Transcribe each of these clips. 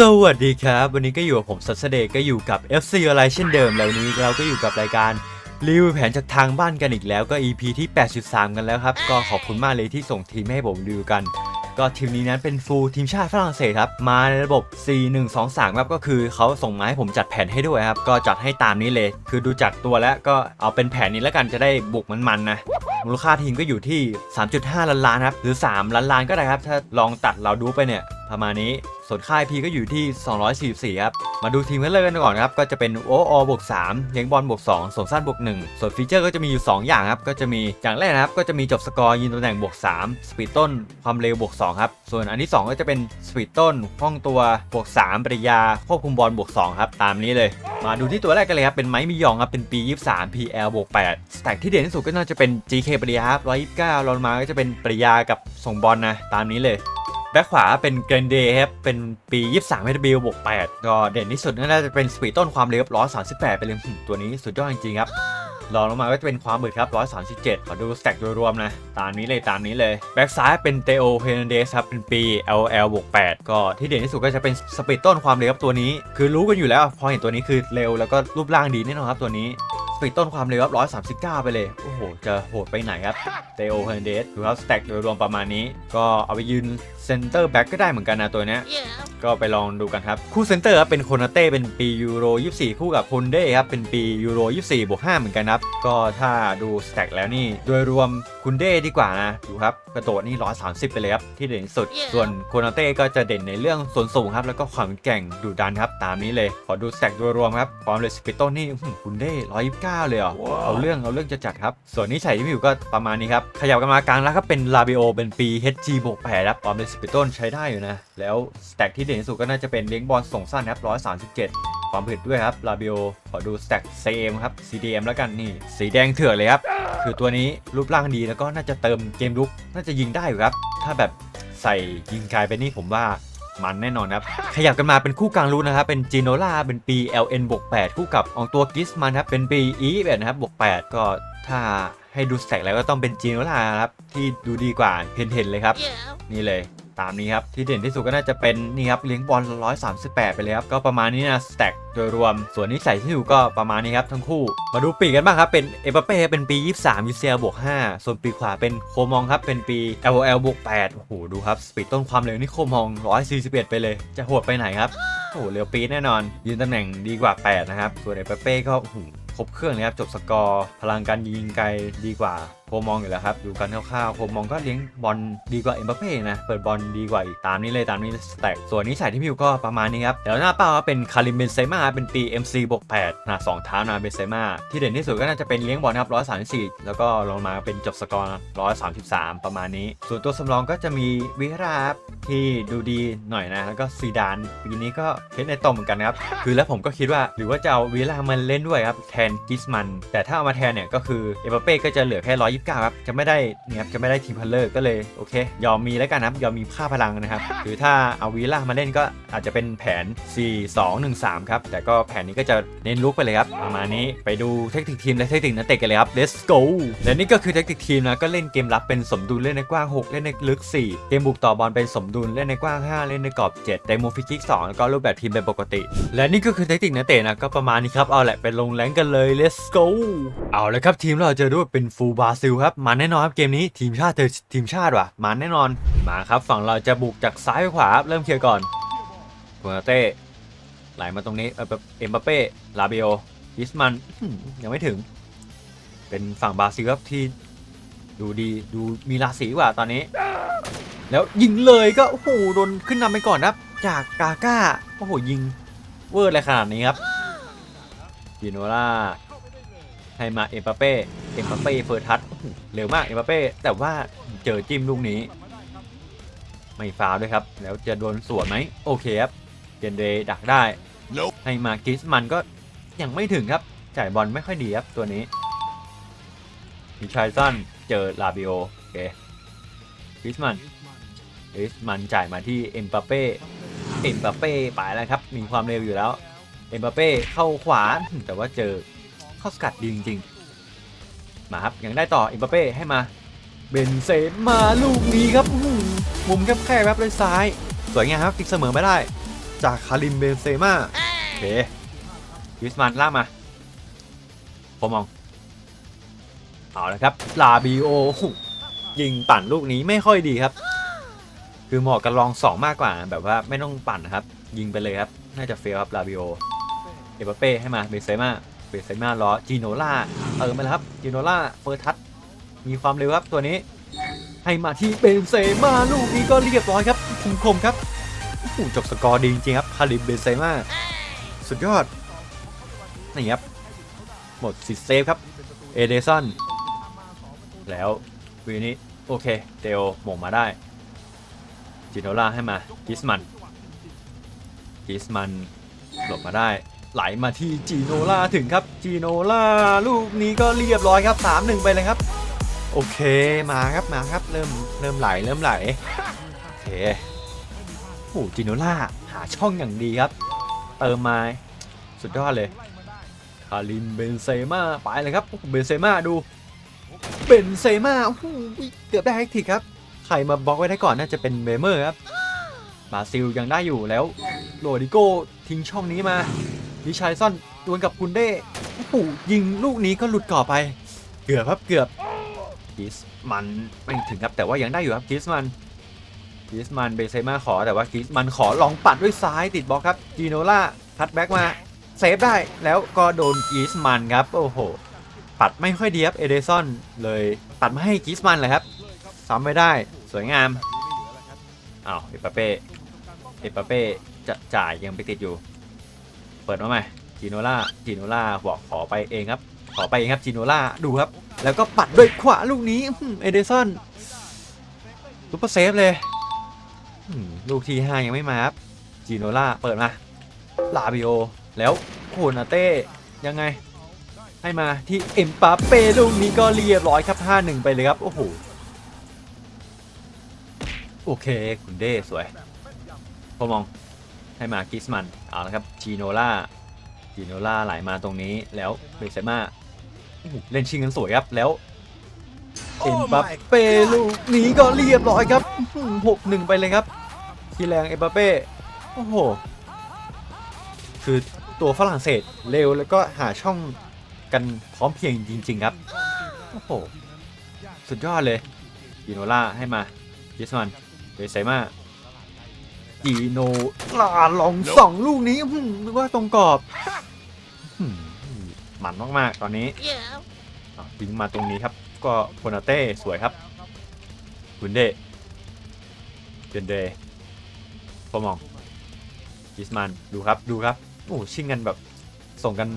สวัสดีครับ วันนี้ก็อยู่กับผมสัสเดย์ก็อยู่กับ FC อะไรเช่นเดิมแล้ววันนี้เราก็อยู่กับรายการรีวิวแผนจากทางบ้านกันอีกแล้วก็ EP ที่ 8.3 กันแล้วครับ ก็ขอบคุณมากเลยที่ส่งทีมให้ผมรีวิวกัน ก็ทีมนี้นั้นเป็นฟูลทีมชาติฝรั่งเศสครับ มาในระบบ 4-1-2-3ครับก็คือเขาส่งมาให้ผมจัดแผนให้ด้วยครับ ก็จัดให้ตามนี้เลย คือดูจากตัวแล้วก็เอาเป็นแผนนี้แล้วกันจะได้บุกมันๆนะมูลค่าทีมก็อยู่ที่ 3.5 ล้านล้านครับหรือ 3 ล้านล้านก็ได้ครับถ้าลองตัดเราดูไปเนี่ย ประมาณนี้ ส่วนค่ายพีก็อยู่ที่ 244 ครับ มาดูทีมกันเลยกันก่อนครับ ก็จะเป็นโออบวก3เลี้ยงบอลบวก2ส่งสั้นบวก1ส่วนฟีเจอร์ก็จะมีอยู่ 2 อย่างครับ ก็จะมีอย่างแรกนะครับ ก็จะมีจบสกอร์ยิงตำแหน่งบวก3สปีดต้นความเร็วบวก2ครับ ส่วนอันที่ 2 ก็จะเป็นสปีดต้นคล่องตัวบวก3ปริยาควบคุมบอลบวก2ครับ ตามนี้เลย มาดูที่ตัวแรกกันเลยครับ เป็นไม้มิยองครับ เป็นปี 23 PL บวก8สแต็กที่เด่นที่สุดก็น่าจะเป็น GK ปริยาครับ129รองมาก็จะเป็นปริยากับส่งบอลนะ ตามนี้เลย แบ็คขวาเป็นเกรนเดย์ครับ เป็นปี 23 HW บวก 8 ก็เด่นที่สุดน่าจะเป็นสปีดต้นความเร็ว138ไปเลยตัวนี้สุดยอดจริงๆครับรองลงมาก็จะเป็นความบึกครับ 137 ขอดูสแต็กโดยรวมนะ ตามนี้เลยตามนี้เลย แบ็กซ้ายเป็นเตโอเฮนเดสครับ เป็นปี LL บวก8ก็ที่เด่นที่สุดก็จะเป็นสปีดต้นความเร็วครับตัวนี้ คือรู้กันอยู่แล้ว พอเห็นตัวนี้คือเร็วแล้วก็รูปร่างดีแน่นอนครับตัวนี้ ปีดต้นความเร็วครับ139ไปเลย โอ้โห จะโหดไปไหนครับ เตโอเฮนเดสดูครับสแต็กโดยรวมประมาณนี้ ก็เอาไปยืนเซนเตอร์แบ็กก็ได้เหมือนกันนะตัวเนี้ย ก็ไปลองดูกันครับ คู่เซนเตอร์ครับเป็นโคนาเต้เป็นปียูโร 24 คู่กับพุนเด้ครับ เป็นปียูโร 24 บวก 5 เหมือนกันครับ ก็ถ้าดูสแต็กแล้วนี่ โดยรวมคุณเด้ดีกว่านะ ดูครับ กระโดดนี่ 130 ไปเลยครับ ที่เด่นที่สุด ส่วนโคนาเต้ก็จะเด่นในเรื่องส่วนสูงครับ แล้วก็ความแกร่งดุดันครับ ตามนี้เลย ขอดูสแต็กโดยรวมครับ ความเร็วสปิโต้นี่อื้อหือคุณเด้129เลยเหรอเอาเรื่องเอาเรื่องจะจัดครับ ส่วนนี้ใส่ที่มีอยู่ก็ประมาณนี้ครับ ขยับกันมากลางแล้วครับเป็นลาบิโอเป็นปี HG บวก8ครับความเร็วสปิโต้ใช้ได้อยู่นะ แล้วสแต็กที่เด่นที่สุดก็น่าจะเป็นเลี้ยงบอลส่งสั้นครับ137ความผึดด้วยครับลาบิโอขอดูสแต็ก CM ครับ CDM แล้วกันนี่ สีแดงเถื่อนเลยครับ คือตัวนี้รูปร่างดีแล้วก็น่าจะเติมเกมลุก น่าจะยิงได้อยู่ครับ ถ้าแบบใส่ยิงไกลไปนี่ผมว่า มันแน่นอนครับ ขยับกันมาเป็นคู่กลางรูนนะครับ เป็นจีโนล่าเป็นปี LN บวก8คู่กับอองตัวกิสมันครับ เป็นปี e 1นะครับบวก8ก็ถ้าให้ดูสแต็กแล้วก็ต้องเป็นจีโนล่าครับ ที่ดูดีกว่าเห็นเห็นๆเลยครับ นี่เลย ตามนี้ครับ ที่เด่นที่สุดก็น่าจะเป็นนี่ครับเลี้ยงบอล138 ไปเลยครับ ก็ประมาณนี้นะสแต็กโดยรวม ส่วนนิสัยที่อยู่ก็ประมาณนี้ครับทั้งคู่ มาดูปีกกันบ้างครับ เป็นเอเปเป้เป็นปี 23 UCL บวก 5 ส่วนปีขวาเป็นโคมองครับ เป็นปี LOL บวก 8 โอ้โห ดูครับ สปีดต้นความเร็วนี่โคมอง 141 ไปเลย จะโหดไปไหนครับ โอ้โห เร็วปีแน่นอน ยืนตำแหน่งดีกว่า 8 นะครับ ส่วนเอเปเป้ก็โอ้โหครบเครื่องเลยครับ จบสกอร์ พลังการยิงไกลดีกว่า มองอยู่แล้วครับ ดูกันคร่าวๆโคมองก็เลี้ยงบอลดีกว่าเอ็มบัปเป้นะ เปิดบอลดีกว่าตามนี้เลยตามนี้สแต็กส่วนนิสัยที่มิวก็ประมาณนี้ครับเดี๋ยวหน้าเป้าเป็นคาริมเบนเซม่าเป็นปี MC บวก8นะสองเท้านะเบนเซม่าที่เด่นที่สุดก็น่าจะเป็นเลี้ยงบอลครับ134 แล้วก็ลงมาเป็นจบสกอร์133 ประมาณนี้ ส่วนตัวสำรองก็จะมีวิราบที่ดูดีหน่อยนะแล้วก็ซีดานปีนี้ก็เพชรในตมเหมือนกันครับคือแล้วผมก็คิดว่าหรือว่าจะเอาวิลามันเล่นด้วยครับแทนกิสมัน แต่ถ้าเอามาแทนเนี่ยก็คือเอเปเป้ก็จะเหลือแค่129ครับจะไม่ได้เนี่ยครับจะไม่ได้ทีมพัลเลอร์ก็เลยโอเค ยอมมีแล้วกันนะครับยอมมีค่าพลังนะครับหรือถ้าเอาวิลามาเล่นก็อาจจะเป็นแผน 4 2 1 3 ครับ แต่ก็แผนนี้ก็จะเน้นลุกไปเลยครับประมาณนี้ไปดูเทคนิคทีมและเทคนิคนักเตะกันเลยครับ let's go และนี่ก็คือเทคนิคทีมนะก็เล่นเกมรับเป็นสมดุลเล่นในกว้าง 6 เล่นในลึก 4 เกมบุกต่อบอลเป็นสมดุลเล่นในกว้าง 5 เล่นในกรอบ 7 แต่โมฟิกิก2แล้วก็รูปแบบทีมเป็นปกติ และนี่ก็คือเทคนิคนักเตะนะก็ประมาณนี้ครับเอาแหละไปลงแรงกันเลย let's go เอาเลยครับทีมเราเจอด้วยเป็นฟูลบราซิลครับมาแน่นอนครับเกมนี้ทีมชาติเจอทีมชาติว่ะมาแน่นอนมาครับฝั่งเราจะบุกจากซ้ายไปขวาครับเริ่มเคลียร์ก่อนโคนาเต้ไหลมาตรงนี้เออเอ็มบัปเป้ลาเบโอกิสมันยังไม่ถึง เป็นฝั่งบราซิลครับที่ดูดีดูมีราศีกว่าตอนนี้ แล้วยิงเลยก็โอ้โหโดนขึ้นนำไปก่อนครับจากกาก้าโอ้โหยิงเวอร์เลยขนาดนี้ครับดิโนล่าให้มาเอ็มปาเป้ เอ็มปาเป้เฟิร์ทัชเร็วมากเอ็มปาเป้แต่ว่าเจอจิ้มลูกนี้ ไม่ฟาวล์ด้วยครับ แล้วจะโดนสวนไหมโอเคครับเจนเดย์ดักได้ Nope ให้มากิสมันก็ยังไม่ถึงครับ จ่ายบอลไม่ค่อยดีครับตัวนี้มิชายซันเจอลาบิโอโอเคกิสมันกิสมันจ่ายมาที่เอ็มปาเป้เอ็มปาเป้ไปแล้วครับมีความเร็วอยู่แล้วเอ็มปาเป้เข้าขวาแต่ว่าเจอเข้าสกัดดีจริงๆ มาครับ ยังได้ต่ออ็มปเป้ให้มา เบนเซมาลูกนี้ครับมุมแคบๆครับเลยซ้าย สวยงามครับติกเสมอไม่ได้ จากคาริมเบนเซม่าโอเคกิสมันล่ากมาผมมอง เอาละครับลาบิโอยิงปั่นลูกนี้ไม่ค่อยดีครับ คือเหมาะกับลองสองมากกว่า แบบว่าไม่ต้องปั่นนะครับ ยิงไปเลยครับ น่าจะเฟลครับลาบิโอเอเปเป้ให้มาเบนเซม่า เบเซม่ารอจีโนล่าเติมไปแล้วครับจีโนล่าเฟิร์ทัชมีความเร็วครับตัวนี้ ให้มาที่เบนเซม่าลูกนี้ก็เรียบร้อยครับคุมคมครับโอ้จบสกอร์ดีจริงๆครับคาริมเบนเซม่าสุดยอดนี่ครับหมดสิทธิ์เซฟครับเอเดซันแล้ววีนี้โอเคเดลหม่งมาได้จิโนล่าให้มากิสมันกิสมันหลบมาได้ ไหลมาที่จีโนล่าถึงครับจีโนล่าลูกนี้ก็เรียบร้อยครับ 3-1 ไปเลยครับ โอเคมาครับมาครับเริ่มเริ่มไหลเริ่มไหลโอเคโอ้จิโนล่าหาช่องอย่างดีครับ เติมมาสุดยอดเลยคาริมเบนเซม่าไปเลยครับเบนเซม่าดูเบนเซม่าโอ้โหเกือบได้แฮกทิกครับใครมาบล็อกไว้ได้ก่อนน่าจะเป็นเบเมอร์ครับบาซิลยังได้อยู่แล้วโรดิโก้ทิ้งช่องนี้มา ดิชัยซ่อนดวลกับกุนเด้โอ้โหยิงลูกนี้ก็หลุดก่อไป เกือบครับเกือบกิสมันไม่ถึงครับแต่ว่ายังได้อยู่ครับกิสมันกิสมันเบเซมาขอแต่ว่ากิสมันขอลองปัดด้วยซ้ายติดบล็อกครับจีโนล่าทัดแบ็กมาเซฟได้แล้วก็โดนกิสมันครับ โอ้โห ปัดไม่ค่อยดีครับเอเดซอนเลยปัดมาให้กิสมันเลยครับซ้ำไม่ได้สวยงามอ้าวเอปาเป้เอปาเป้จะจ่ายยังไปติดอยู่ เปิดมาใหม่จีโนล่าจีโนล่าบอกขอไปเองครับ ขอไปเองครับจีโนล่าดูครับ แล้วก็ปัดด้วยขวาลูกนี้เอเดสันซุปเปอร์เซฟเลยลูกที่ห้ายังไม่มาครับจีโนล่าเปิดมาลาบิโอ แล้วโคนาเต้ยังไง ให้มาที่เอ็มปาเป้ลูกนี้ก็เรียบร้อยครับ 5-1 ไปเลยครับ โอ้โห โอเค คุณเด้สวยพอมอง ให้มากิสมันเอาละครับจีโนล่าจีโนล่าไหลมาตรงนี้แล้วเบเซม่าโอ้โหเล่นชิงกันสวยครับแล้วเอ็มบัปเป้ลูกนี้ก็เรียบร้อยครับหกหนึ่งไปเลยครับทีแรงเอ็มบัปเป้โอ้โหคือตัวฝรั่งเศสเร็วแล้วก็หาช่องกันพร้อมเพรียงจริง ๆ ครับ โอ้โห สุดยอดเลยจีโนล่าให้มายิสมันเบเซมา จีโนล่าลองสองลูกนี้อื้อหือนึกว่าตรงกรอบอื้อหือหมันมากๆตอนนี้อะยิงมาตรงนี้ครับ ก็โคนาเต้สวยครับกุนเดเจนเดพอมองกิสมันดูครับดูครับโอ้ชิงกันแบบส่งกัน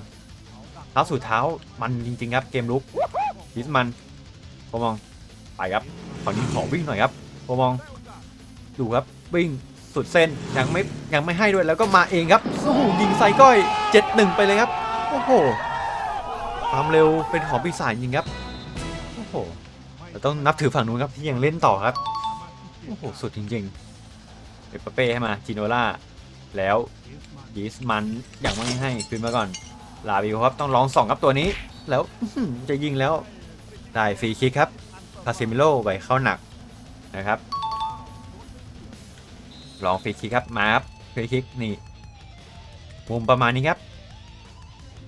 เท้าสู่เท้ามันจริงๆครับเกมลุกกิสมันพอมองไปครับขอนี้ขอวิ่งหน่อยครับพอมองดูครับวิ่ง สุดเส้นยังไม่ยังไม่ให้ด้วยแล้วก็มาเองครับโอ้โหยิงใส่ก้อยเจ็ดหนึ่งไปเลยครับโอ้โหความเร็วเป็นของปีศาจจริงครับโอ้โหเราต้องนับถือฝั่งนู้นครับที่ยังเล่นต่อครับโอ้โหสุดจริงๆเอปเป้ให้มาจิโนล่าแล้วยีสมันยังไม่ให้คืนมาก่อน ลาบิวครับต้องลองส่องครับตัวนี้ แล้วจะยิงแล้วได้ฟรีคิกครับพาซิมิโลไปเข้าหนักนะครับ ลองฟรีคิกครับมาครับฟรีคิกนี่มุมประมาณนี้ครับ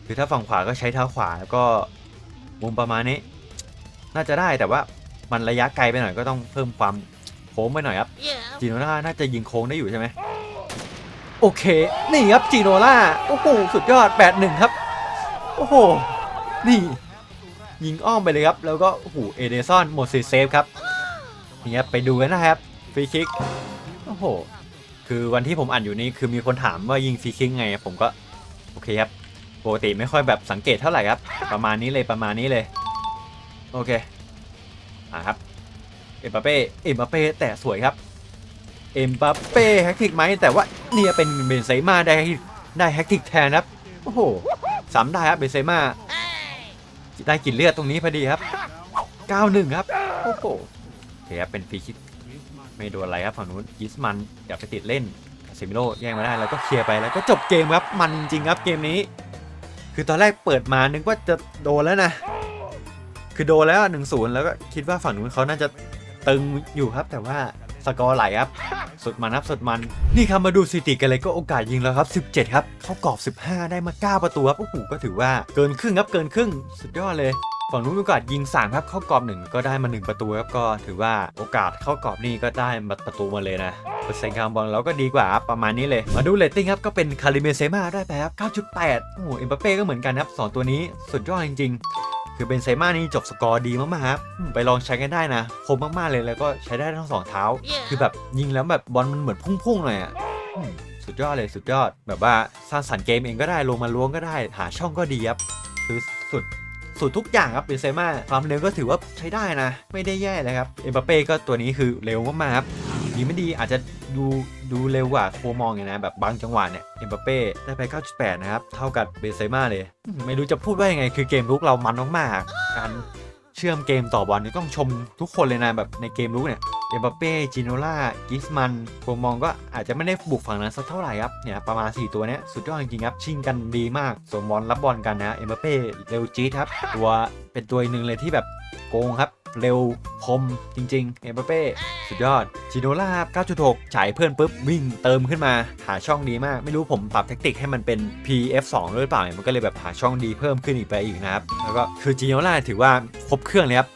คือถ้าฝั่งขวาก็ใช้เท้าขวาแล้วก็มุมประมาณนี้ น่าจะได้แต่ว่ามันระยะไกลไปหน่อยก็ต้องเพิ่มความโค้งไปหน่อยครับจีโนล่าน่าจะยิงโค้งได้อยู่ใช่ไหมโอเค นี่ครับจีโนล่าโอ้โหสุดยอด 8-1 ครับ โอ้โห นี่ ยิงอ้อมไปเลยครับ แล้วก็โอ้โหเอเดซอนหมดสิทธิ์เซฟครับนี่ครับไปดูกันนะครับฟรีคิกโอ้โห คือวันที่ผมอ่านอยู่นี่คือมีคนถามว่ายิงฟรีคิกไง ผมก็โอเคครับปกติไม่ค่อยแบบสังเกตเท่าไหร่ครับ ประมาณนี้เลยประมาณนี้เลย โอเคอะครับเอ็มบัปเป้เอ็มบัปเป้แต่สวยครับเอ็มบัปเป้แฮกติกไหมแต่ว่าเนี่ยเป็นเบนเซม่าได้ได้แฮกติกแทนครับโอ้โหสามได้ครับเบนเซม่าได้กลินเลือดตรงนี้พอดีครับ 9-1 ครับ โอ้โหเคครับเป็นฟรีคิก ไม่โดนอะไรครับฝั่งนู้นยิสมันอย่าไปติดเล่นเซมิโลแย่งมาได้แล้วก็เคลียร์ไปแล้วก็จบเกมครับมันจริงครับเกมนี้ คือตอนแรกเปิดมานึกว่าจะโดนแล้วนะ คือโดนแล้วหนึ่งศูนย์แล้วก็คิดว่าฝั่งนู้นเขาน่าจะตึงอยู่ครับ แต่ว่าสกอร์ไหลครับสุดมันครับสุดมันนี่ครับมาดูสถิติกันเลยก็โอกาสยิงแล้วครับ 17 ครับ เข้ากรอบ 15 ได้มา 9 ประตูครับโอ้โหก็ถือว่าเกินครึ่งครับเกินครึ่ง สุดยอดเลย ฝั่งนู้นมีโอกาสยิง3ครับเข้ากรอบหนึ่งก็ได้มา 1 ประตูครับก็ถือว่าโอกาสเข้ากรอบนี่ก็ได้มาประตูมาเลยนะเปอร์เซ็นต์การบอลเราก็ดีกว่าครับประมาณนี้เลย มาดูเรตติ้งครับก็เป็นคาริเมเซมาได้ไปครับ 9.8 โอ้โหเอ็มบัปเป้ก็เหมือนกันครับสองตัวนี้สุดยอดจริง ๆ คือเบนเซม่านี่จบสกอร์ดีมากๆครับอืมไปลองใช้กันได้นะคมมากๆเลยแล้วก็ใช้ได้ทั้งสองเท้า คือแบบยิงแล้วแบบบอลมันเหมือนพุ่งๆเลยอะอืมสุดยอดเลยสุดยอดแบบว่าสร้างสรรค์เกมเองก็ได้ลงมาล้วงก็ได้ หาช่องก็ดีครับคือสุด สุดทุกอย่างครับเบนเซม่าความเร็วก็ถือว่าใช้ได้นะ ไม่ได้แย่เลยครับเอ็มบัปเป้ก็ตัวนี้คือเร็วมากๆครับดีไม่ดีอาจจะดูดูเร็วกว่าโคมองอย่างนะแบบบางจังหวะเนี่ยเอ็มบัปเป้ได้ไป 9.8 นะครับ เท่ากับเบนเซม่าเลย ไม่รู้จะพูดว่ายังไงคือเกมลุกเรามันมากๆการ เชื่อมเกมต่อบอลต้องชมทุกคนเลยนะแบบในเกมลุกเนี่ยเอ็มบัปเป้จิโนล่ากิสมันผมมองก็อาจจะไม่ได้บุกฝั่งนั้นสักเท่าไหร่ครับเนี่ยประมาณ 4 ตัวเนี้ยสุดยอดจริงครับ ชิงกันดีมากส่งบอลรับบอลกันนะเอ็มบัปเป้เร็วจี๊ดครับตัวเป็นตัวหนึ่งเลยที่แบบโกงครับ เร็วคมจริงๆ เอ็มบัปเป้สุดยอดจิโนล่าครับ9.6 ฉายเพื่อนปุ๊บ วิ่งเติมขึ้นมา หาช่องดีมาก ไม่รู้ผมปรับแทคติกให้มันเป็น PF2 ด้วยหรือเปล่าเนี่ยมันก็เลยแบบหาช่องดีเพิ่มขึ้นอีกไปอีกนะครับ แล้วก็คือจิโนล่าถือว่าครบเครื่องเลยครับ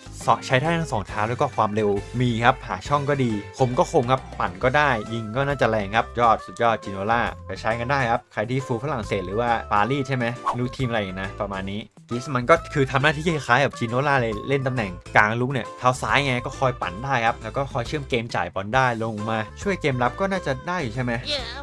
ใช้ได้ทั้งสองเท้าแล้วก็ความเร็วมีครับ หาช่องก็ดี คมก็คมครับ ปั่นก็ได้ ยิงก็น่าจะแรงครับ ยอดสุดยอดจิโนล่าไปใช้กันได้ครับ ใครที่ฟูฝรั่งเศสหรือว่าปารีสใช่ไหมรู้ทีมอะไรนะ ประมาณนี้ กิสมันก็คือทำหน้าที่คล้ายๆกับจิโนล่าเลยเล่นตำแหน่งกลางลุกเนี่ยเท้าซ้ายไงก็คอยปั่นได้ครับ แล้วก็คอยเชื่อมเกมจ่ายบอลได้ลงมา ช่วยเกมรับก็น่าจะได้อยู่ใช่ไหม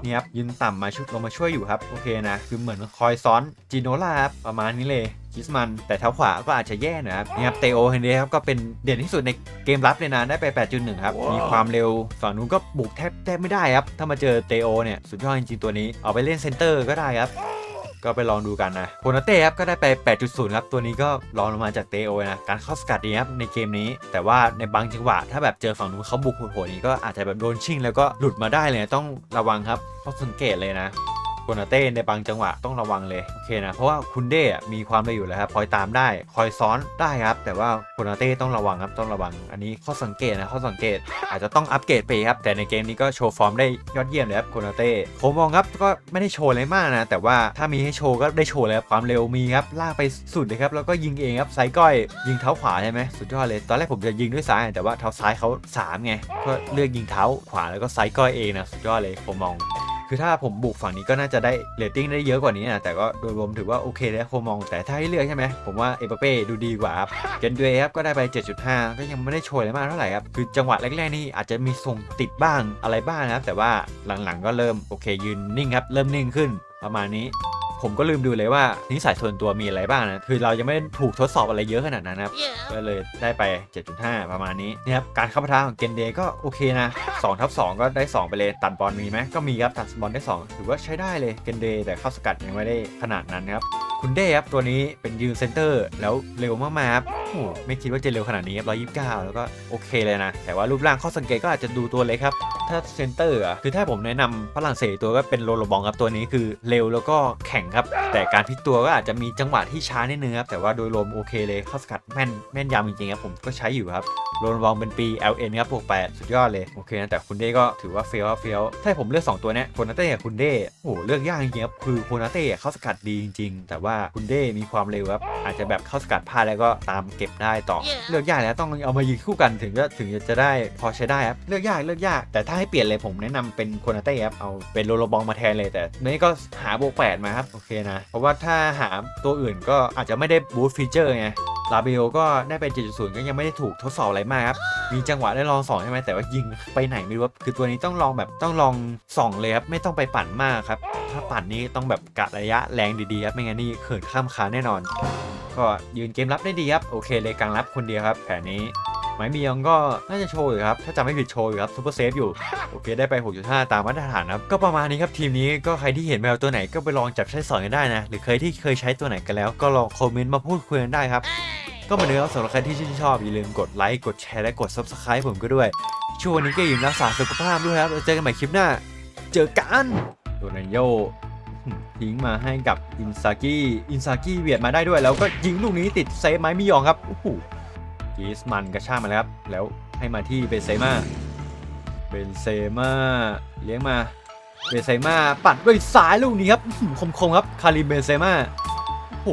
นี่ครับยืนต่ำมาชุดลงมาช่วยอยู่ครับ โอเคนะ คือเหมือนคอยซ้อนจีโนล่าครับประมาณนี้เลยคิสมันแต่เท้าขวาก็อาจจะแย่หน่อยครับนี่ครับเตโอเฮนเดครับก็เป็นเด่นที่สุดในเกมรับเลยนะได้ไป 8.1 ครับ มีความเร็วฝั่งนู้นก็บุกแทบแทบไม่ได้ครับ ถ้ามาเจอเตโอเนี่ยสุดยอดจริงๆตัวนี้เอาไปเล่นเซนเตอร์ก็ได้ครับ ก็ไปลองดูกันนะโคนาเต้ครับก็ได้ไป 8.0 ครับ ตัวนี้ก็ลองลงมาจากเตโอนะ การเข้าสกัดดีครับในเกมนี้ แต่ว่าในบางจังหวะถ้าแบบเจอฝั่งนู้นเขาบุกโหดๆนี้ก็อาจจะแบบโดนชิ่ง แล้วก็หลุดมาได้เลยนะต้องระวังครับต้องสังเกตเลยนะ โคนาเต้ในบางจังหวะต้องระวังเลยโอเคนะเพราะว่าคุณเด้มีความเร็วอยู่แล้วครับคอยตามได้คอยซ้อนได้ครับ แต่ว่าโคนาเต้ต้องระวังครับต้องระวัง อันนี้ข้อสังเกตนะข้อสังเกตอาจจะต้องอัปเกรดไปครับแต่ในเกมนี้ก็โชว์ฟอร์มได้ยอดเยี่ยมเลยครับโคนาเต้ผมมองครับก็ไม่ได้โชว์อะไรมากนะแต่ว่าถ้ามีให้โชว์ก็ได้โชว์แล้วความเร็วมีครับลากไปสุดเลยครับแล้วก็ยิงเองครับไซก้อยยิงเท้าขวาใช่ไหมสุดยอดเลยตอนแรกผมจะยิงด้วยซ้ายแต่ว่าเท้าซ้ายเขาสามไงก็เลือกยิงเท้าขวาแล้วก็ไซก้อยเองนะสุดยอดเลยผมมอง คือถ้าผมบุกฝั่งนี้ก็น่าจะได้เรตติ้งได้เยอะกว่านี้นะแต่ก็โดยรวมถือว่าโอเคแล้วโคมอง แต่ถ้าให้เลือกใช่ไหมผมว่าเอเปเป้ดูดีกว่าครับเกนเดย์ครับก็ได้ไป 7.5 ก็ยังไม่ได้โชยอะไรมากเท่าไหร่ครับคือจังหวะแรกๆนี่อาจจะมีส่งติดบ้างอะไรบ้างนะครับแต่ว่าหลังๆก็เริ่มโอเคยืนนิ่งครับเริ่มนิ่งขึ้นประมาณนี้ ผมก็ลืมดูเลยว่านิสัยส่วนตัวมีอะไรบ้างนะ คือเรายังไม่ได้ถูกทดสอบอะไรเยอะขนาดนั้นนะครับ ก็เลยได้ไป 7.5 ประมาณนี้นี่ครับการเข้าปะทะของเกนเดก็โอเคนะ2ทับ2ก็ได้ 2 ไปเลย ตัดบอลมีไหมก็มีครับตัดบอลได้ 2 ถือว่าใช้ได้เลยเกนเดแต่เข้าสกัดยังไม่ได้ขนาดนั้นครับคุณเด้ครับตัวนี้เป็นยืนเซนเตอร์แล้วเร็วมากๆครับโอ้โหไม่คิดว่าจะเร็วขนาดนี้ครับ129แล้วก็โอเคเลยนะ แต่ว่ารูปร่างข้อสังเกตก็อาจจะดูตัวเล็กครับ ถ้าเซนเตอร์อะคือถ้าผมแนะนำฝรั่งเศสตัวก็เป็นโรลบองครับตัวนี้คือเร็วแล้วก็แข็งครับ แต่การพลิกตัวก็อาจจะมีจังหวะที่ช้านิดนึงครับแต่ว่าโดยรวมโอเคเลยเข้าสกัดแม่นแม่นยำจริงๆครับผมก็ใช้อยู่ครับโรลบองเป็นปี LN ครับพวก8สุดยอดเลย โอเคนะแต่คุณเด้ก็ถือว่าเฟี้ยวเฟี้ยวถ้าให้ผมเลือก 2 ตัวเนี้ยโคนาเต้กับคุณเด้โอ้โหเลือกยากจริงๆครับคือโคนาเต้เข้าสกัดดีจริง ๆ แต่ว่าคุณเด้มีความเร็วครับอาจจะแบบเข้าสกัดพลาดแล้วก็ตามเก็บได้ต่อ เลือกยากแล้วต้องเอามายิงคู่กันถึงจะถึงจะได้พอใช้ได้ครับเลือกยากเลือกยาก แต่ถ้าให้เปลี่ยนเลยผมแนะนำเป็นโคนาเต้ครับเอาเป็นโรโลบองมาแทนเลยแต่นี่ก็หาโบวกแปดมาครับโอเคนะ เพราะว่าถ้าหาตัวอื่นก็อาจจะไม่ได้บูสต์ฟีเจอร์ไงลาเบลก็ได้ไป 7.0 ก็ยังไม่ได้ถูกทดสอบอะไรมากครับ มีจังหวะได้ลองส่องใช่ไหมแต่ว่ายิงไปไหนไม่รู้ว่าคือตัวนี้ต้องลองแบบต้องลองส่องเลยครับ ไม่ต้องไปปั่นมากครับ ถ้าปั่นนี้ต้องแบบกะระยะแรงดีๆครับ ไม่งั้นนี่เขินข้ามคาแน่นอน ก็ยืนเกมรับได้ดีครับ โอเคเลยกลางรับคนเดียวครับ แผนนี้ ไม้มียองก็น่าจะโชว์อยู่ครับ ถ้าจำไม่ผิดโชว์อยู่ครับซูเปอร์เซฟอยู่ โอเคได้ไป 6.5 ตามมาตรฐานครับ ก็ประมาณนี้ครับทีมนี้ก็ใครที่เห็นแมวตัวไหนก็ไปลองจับใช้สอนกันได้นะ หรือเคยที่เคยใช้ตัวไหนกันแล้วก็ลองคอมเมนต์มาพูดคุยกันได้ครับ ก็เหมาเนื้อสำหรับใครที่ชื่นชอบอย่าลืมกดไลค์กดแชร์และกด subscribe ผมก็ด้วยช่วงวันนี้ก็อย่าลืมรักษาสุขภาพด้วยครับเราเจอกันใหม่คลิปหน้า เจอกันโดนันโยทิ้งมาให้กับอินซากิอินซากิเวียดมาได้ด้วย แล้วก็ยิงลูกนี้ติดเซฟไม้มิยองครับโอ้โห กีสมันกระชากมาแล้วครับ แล้วให้มาที่เบนเซม่าเบนเซม่าเลี้ยงมาเบนเซม่าปัดด้วยซ้ายลูกนี้ครับคมๆครับคาริมเบนเซม่าโอ้โห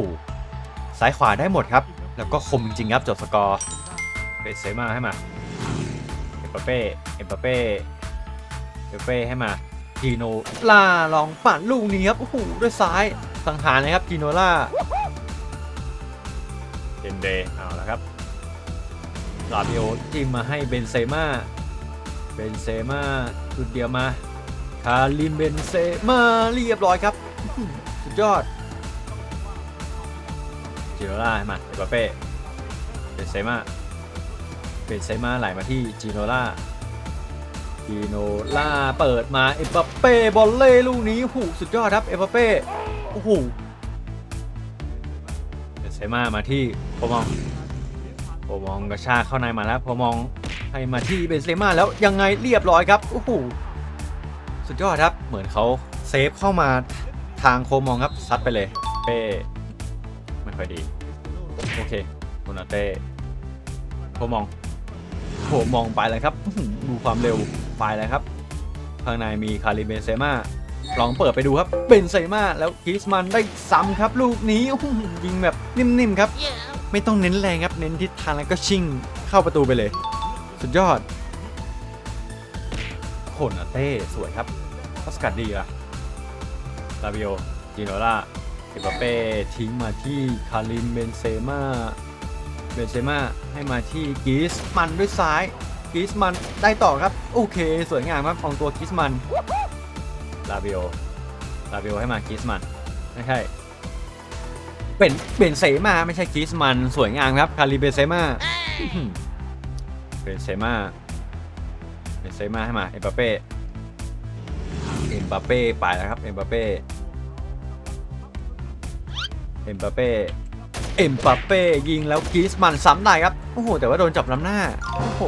ซ้ายขวาได้หมดครับ แล้วก็คมจริงครับจบสกอร์เบนเซม่าให้มาเอ็มบัปเป้เอ็มบัปเป้เอ็มเป้ให้มาจีโนล่าลองปัดลูกนี้ครับโอ้โหด้วยซ้ายสังหารเลยครับจีโนล่าเดนเดย์เอาละครับ ลาบิโอจิ้มมาให้เบนเซม่าเบนเซม่าจุดเดียวมาคาริมเบนเซม่าเรียบร้อยครับ สุดยอดจิโนล่ามาเอปาเป้เบนเซม่าเบนเซม่าไหลมาที่จิโนล่าจิโนล่าเปิดมาเอปาเป้บอลเล่ลูกนี้โอ้โหสุดยอดครับเอปาเป้โอ้โหเบนเซม่ามาที่โปมอง โปมองกระชากเข้าในมาแล้วโปมองให้มาที่เบนเซม่าแล้วยังไงเรียบร้อยครับโอ้โหสุดยอดครับเหมือนเขาเซฟเข้ามาทางโคมองครับซัดไปเลยเป้ไม่ค่อยดีโอเคโมนาเต้โคมองโคมองไปเลยครับดูความเร็วไปเลยครับ ข้างในมีคาริเบนเซม่าลองเปิดไปดูครับเบนเซม่าแล้วกิสมันได้ซ้ำครับลูกนี้ยิงแบบนิ่มๆครับ ไม่ต้องเน้นแรงครับ เน้นทิศทางแล้วก็ชิ่งเข้าประตูไปเลย สุดยอดโคนาเต้สวยครับพัสกัดดีอะลาบิโอจิโนล่าเอปาเป้ทิ้งมาที่คาริมเบนเซม่าเบนเซม่าให้มาที่กิสมันด้วยซ้ายกิสมันได้ต่อครับ โอเค สวยงามครับของตัวกิสมันลาบิโอลาบิโอให้มากิสมันไม่ใช่ เป็นเบนเซม่าไม่ใช่กิสมันสวยงามครับคาริเบนเซม่าอื้อหือเบนเซม่าเบนเซม่าให้มาเอ็มบัปเป้เอ็มบัปเป้ไปแล้วครับเอ็มบัปเป้เอ็มบัปเป้เอ็มบัปเป้ยิงแล้วกรีซมันซ้ำได้ครับโอ้โหแต่ว่าโดนจับล้ำหน้าโอ้โห